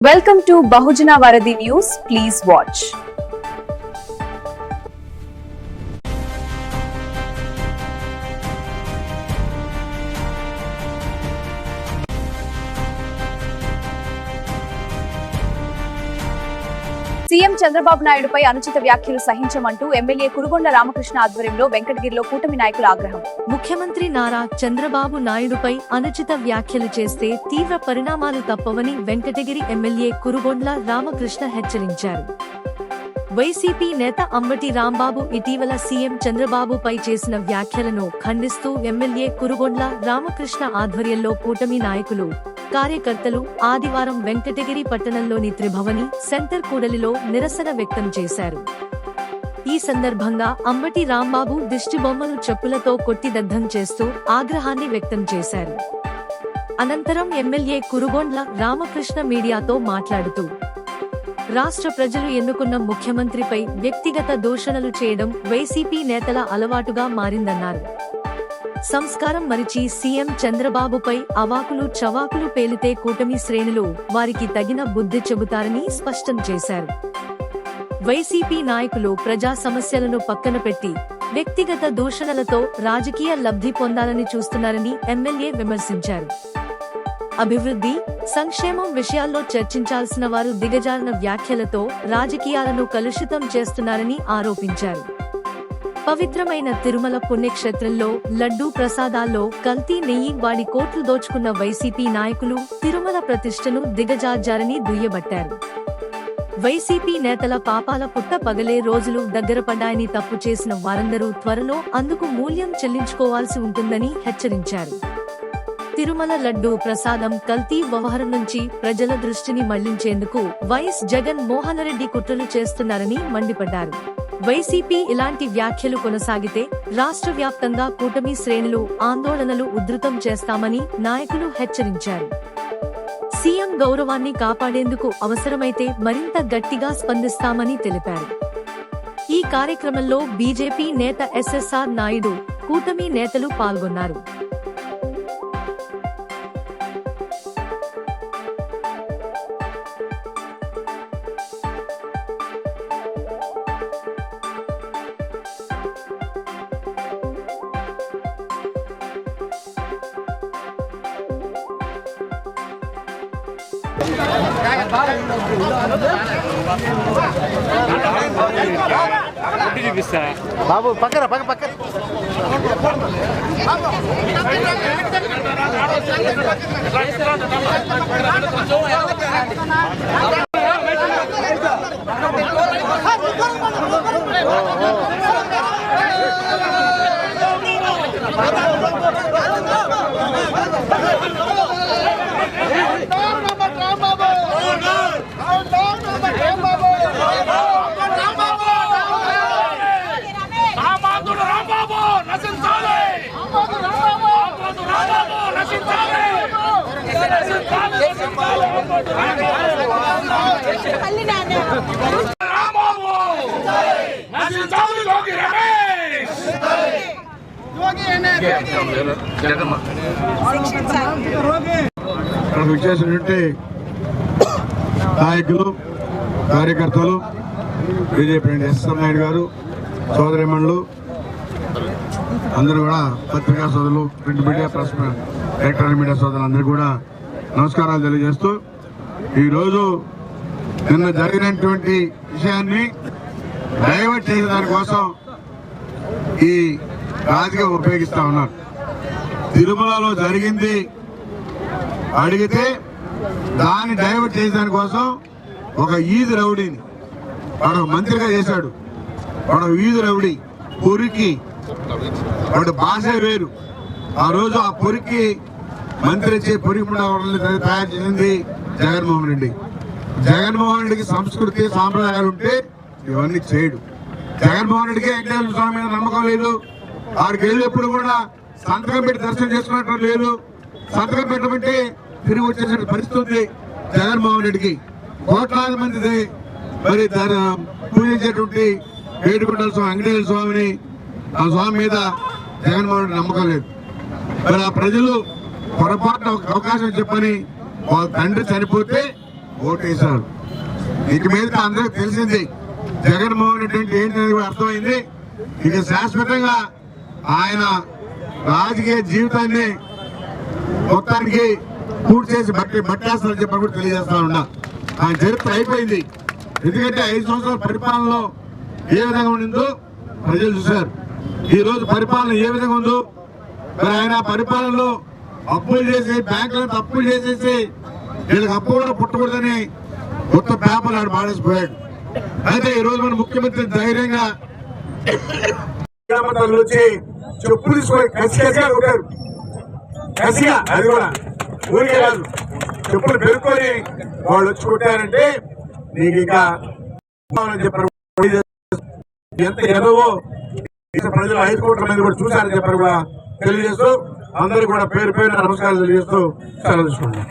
Welcome to Bahujana Varadi News. Please watch. CM Chandrababu నాయుడుపై అనుచిత వ్యాఖ్యలు సహించమంటూ MLA Kurugonda Ramakrishna ఆధ్వర్యంలో వెంకటగిరిలో కూటమి నాయకుల ఆగ్రహం. ముఖ్యమంత్రి నారా చంద్రబాబు నాయుడుపై అనుచిత వ్యాఖ్యలు చేస్తే తీవ్ర పరిణామాలు తప్పవని వెంకటగిరి ఎమ్మెల్యే కురుగొండ్ల రామకృష్ణ హెచ్చరించారు. వైసీపీ నేత అంబటి రాంబాబు ఇటీవల సీఎం చంద్రబాబుపై చేసిన వ్యాఖ్యలను ఖండిస్తూ ఎమ్మెల్యే కురుగొండ్ల రామకృష్ణ ఆధ్వర్యంలో కూటమి నాయకులు కార్యకర్తలు ఆదివారం వెంకటగిరి పట్టణంలోని త్రిభవని సెంటర్ కూడలిలో నిరసన వ్యక్తం చేశారు. ఈ సందర్భంగా అంబటి రాంబాబు దిష్టిబొమ్మలు చెప్పులతో కొట్టి దగ్ధం చేస్తూ ఆగ్రహాన్ని వ్యక్తం చేశారు. అనంతరం ఎమ్మెల్యే కురుగొండ్ల రామకృష్ణ మీడియాతో మాట్లాడుతూ రాష్ట్ర ప్రజలు ఎన్నుకున్న ముఖ్యమంత్రిపై వ్యక్తిగత దూషణలు చేయడం వైసీపీ నేతల అలవాటుగా మారిందన్నారు. సంస్కారం మరిచి సీఎం చంద్రబాబుపై అవాకులు చవాకులు పేలితే కూటమి శ్రేణులు వారికి తగిన బుద్ధి చెబుతారని స్పష్టం చేశారు. వైసీపీ నాయకులు ప్రజా సమస్యలను పక్కన పెట్టి వ్యక్తిగత దూషణలతో రాజకీయ లబ్ధి పొందాలని చూస్తున్నారని ఎమ్మెల్యే విమర్శించారు. అభివృద్ధి సంక్షేమం విషయాల్లో చర్చించాల్సిన వారు దిగజారిన వ్యాఖ్యలతో రాజకీయాలను కలుషితం చేస్తున్నారని ఆరోపించారు. పవిత్రమైన తిరుమల పుణ్యక్షేత్రంలో లడ్డూ ప్రసాదాల్లో కల్తీ నెయ్యి వాడి కోట్లు దోచుకున్న వైసీపీ నాయకులు తిరుమల ప్రతిష్టను దిగజార్జారని దుయ్యబట్టారు. వైసీపీ నేతల పాపాల పుట్ట పగలే రోజులు దగ్గర పడ్డాయని తప్పు చేసిన వారందరూ త్వరలో అందుకు మూల్యం చెల్లించుకోవాల్సి ఉంటుందని హెచ్చరించారు. తిరుమల లడ్డూ ప్రసాదం కల్తీ వ్యవహారం నుంచి ప్రజల దృష్టిని మళ్ళించేందుకు వైఎస్ జగన్ మోహన్ రెడ్డి కుట్రలు చేస్తున్నారని మండిపడ్డారు. వైసీపీ ఇలాంటి వ్యాఖ్యలు కొనసాగితే రాష్ట్ర వ్యాప్తంగా కూటమి శ్రేణులు ఆందోళనలు ఉధృతం చేస్తామని నాయకులు హెచ్చరించారు. సీఎం గౌరవాన్ని కాపాడేందుకు అవసరమైతే మరింత గట్టిగా స్పందిస్తామని తెలిపారు. ఈ కార్యక్రమంలో బీజేపీ నేత ఎస్ఎస్ఆర్ నాయుడు కూటమి నేతలు పాల్గొన్నారు. బాబు పక్కన పక్క పక్క. రామాదుడు మనకు విచ్చేసినటువంటి నాయకులు కార్యకర్తలు బీజేపీ ఎస్ఎం నాయుడు గారు సోదరిమణులు అందరూ కూడా పత్రికా సోదరులు print media press electronic media సోదరులు అందరూ కూడా నమస్కారాలు తెలియజేస్తూ ఈరోజు నిన్న జరిగినటువంటి విషయాన్ని డైవర్ట్ చేసే దానికోసం ఈ రాజకీయ ఉపయోగిస్తా ఉన్నారు. తిరుమలలో జరిగింది అడిగితే దాన్ని డైవర్ట్ చేసేదాని కోసం ఒక ఈద్ రౌడీని వాడు ఒక మంత్రిగా చేశాడు. వాడు ఒక ఈది రౌడీ పొరికి. వాడు భాష వేరు. ఆ రోజు ఆ పొరికి మంత్రి వచ్చి పొరికి తయారు చేసింది. జగన్మోహన్ రెడ్డి. జగన్మోహన్ రెడ్డికి సంస్కృతి సాంప్రదాయాలు ఉంటే ఇవన్నీ చేయడు. జగన్మోహన్ రెడ్డికి వెంకటేశ్వర స్వామి మీద నమ్మకం లేదు. ఆడికి వెళ్ళినప్పుడు కూడా సంతకం పెట్టి దర్శనం చేసుకున్నట్టు లేదు. సంతకం పెట్టమంటే తిరిగి వచ్చేసిన పరిస్థితి ఉంది జగన్మోహన్ రెడ్డికి. కోట్లాది మందిది మరి దాని పూజించేటువంటి ఏడుకొండల స్వామి వెంకటేశ్వర స్వామిని ఆ స్వామి మీద జగన్మోహన్ రెడ్డి నమ్మకం లేదు. మరి ఆ ప్రజలు పొరపాటున ఒక అవకాశం చెప్పని వాళ్ళ తండ్రి చనిపోతే ఓటేశారు. ఇక మీద అందరికి తెలిసింది జగన్మోహన్ రెడ్డి అంటే ఏంటనేది అర్థమైంది. ఇక శాశ్వతంగా ఆయన రాజకీయ జీవితాన్ని మొత్తానికి పూర్తి చేసి బట్టి బట్టేస్తారని చెప్పి కూడా తెలియజేస్తా ఉన్నా. ఆయన చరిత్ర అయిపోయింది. ఎందుకంటే ఐదు సంవత్సరాల పరిపాలనలో ఏ విధంగా ఉండిందో ప్రజలు చూశారు. ఈరోజు పరిపాలన ఏ విధంగా ఉందో మరి ఆయన పరిపాలనలో అప్పులు చేసి బ్యాంకులను అప్పులు చేసేసి వీళ్ళకి అప్పు కూడా పుట్టకూడదని మొత్తం పేపర్ ఆడు మానేసిపోయాడు. అయితే ఈ రోజు మన ముఖ్యమంత్రి ధైర్యంగా వచ్చి చెప్పులు తీసుకొని కసి కసిగా కొట్టారు కసిగా అది కూడా ఊరికే కాదు. చెప్పులు పెరుక్కొని వాళ్ళు వచ్చి కొట్టారంటే నీకు ఇంకా చెప్పారు. ఎంత ఎదవో ప్రజలు ఐదు కోట్ల మంది కూడా చూశారని చెప్పారు కూడా తెలియజేస్తూ అందరూ కూడా పేరు పేరు నమస్కారాలు తెలియజేస్తూ సెలవు తీసుకుంటాం